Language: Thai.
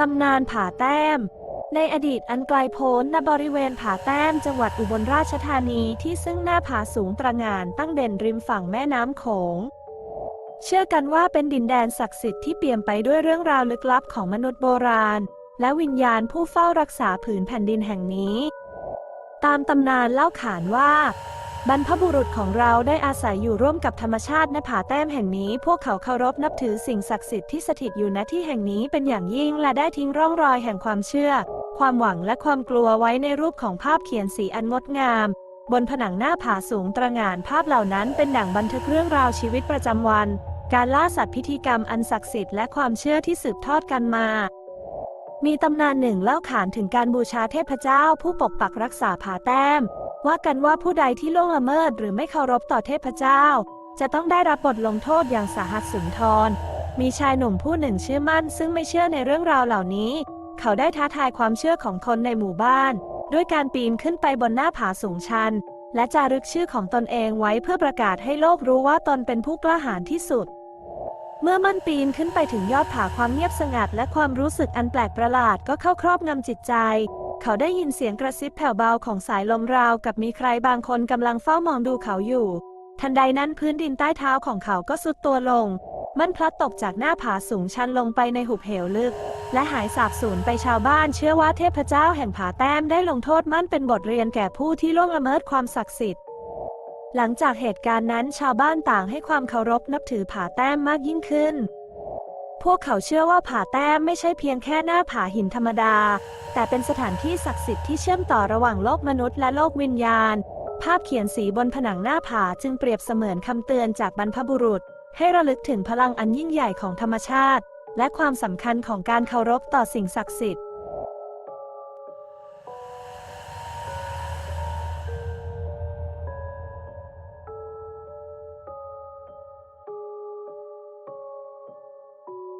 ตำนานผาแต้ม ในอดีตอันไกลโพ้นณบริเวณผาแต้มจังหวัดอุบลราชธานีที่ซึ่งหน้าผาสูงตระหง่านตั้งเด่นริมฝั่งแม่น้ำโขง เชื่อกันว่าเป็นดินแดนศักดิ์สิทธิ์ที่เปี่ยมไปด้วยเรื่องราวลึกลับของมนุษย์โบราณ และวิญญาณผู้เฝ้ารักษาผืนแผ่นดินแห่งนี้ ตามตำนานเล่าขานว่า บรรพบุรุษของเราได้อาศัยอยู่ร่วมกับธรรมชาติณผาแต้มแห่งนี้ พวกเขาเคารพนับถือสิ่งศักดิ์สิทธิ์ที่สถิตอยู่ณที่แห่งนี้เป็นอย่างยิ่งและได้ทิ้งร่องรอยแห่งความเชื่อ ความหวังและความกลัวไว้ในรูปของภาพเขียนสีอันงดงาม บนผนังหน้าผาสูงตระหง่านภาพเหล่านั้นเป็นดั่งบันทึกเรื่องราวชีวิตประจำวัน การล่าสัตว์พิธีกรรมอันศักดิ์สิทธิ์และความเชื่อที่สืบทอดกันมามีตำนานหนึ่งเล่าขานถึงการบูชาเทพเจ้าผู้ปกปักรักษาผาแต้ม ว่ากันว่าผู้ใดที่ล่วงละเมิดหรือไม่เคารพต่อเทพเจ้า จะต้องได้รับบทลงโทษอย่างสาหัสสุนทร มีชายหนุ่มผู้หนึ่งชื่อมั่น ซึ่งไม่เชื่อในเรื่องราวเหล่านี้ เขาได้ท้าทายความเชื่อของคนในหมู่บ้าน ด้วยการปีนขึ้นไปบนหน้าผาสูงชัน และจารึกชื่อของตนเองไว้เพื่อประกาศให้โลกรู้ว่าตนเป็นผู้กล้าหาญที่สุด เมื่อมั่นปีนขึ้นไปถึงยอดผาความเงียบสงัด และความรู้สึกอันแปลกประหลาดก็เข้าครอบงำจิตใจ เขาได้ยินเสียงกระซิบแผ่วเบาของสายลมราวกับมีใครบางคนกำลังเฝ้ามองดูเขาอยู่ ทันใดนั้นพื้นดินใต้เท้าของเขาก็สุดตัวลง มันพลัดตกจากหน้าผาสูงชันลงไปในหุบเหวลึก และหายสาบสูญไปชาวบ้านเชื่อว่าเทพเจ้าแห่งผาแต้มได้ลงโทษมันเป็นบทเรียนแก่ผู้ที่ล่วงละเมิดความศักดิ์สิทธิ์ หลังจากเหตุการณ์นั้นชาวบ้านต่างให้ความเคารพนับถือผาแต้มมากยิ่งขึ้น พวกเขาเชื่อว่าผาแต้มไม่ใช่เพียงแค่หน้าผาหินธรรมดา แต่เป็นสถานที่ศักดิ์สิทธิ์ที่เชื่อมต่อระหว่างโลกมนุษย์และโลกวิญญาณ ภาพเขียนสีบนผนังหน้าผาจึงเปรียบเสมือนคำเตือนจากบรรพบุรุษ ให้ระลึกถึงพลังอันยิ่งใหญ่ของธรรมชาติ และความสำคัญของการเคารพต่อสิ่งศักดิ์สิทธิ์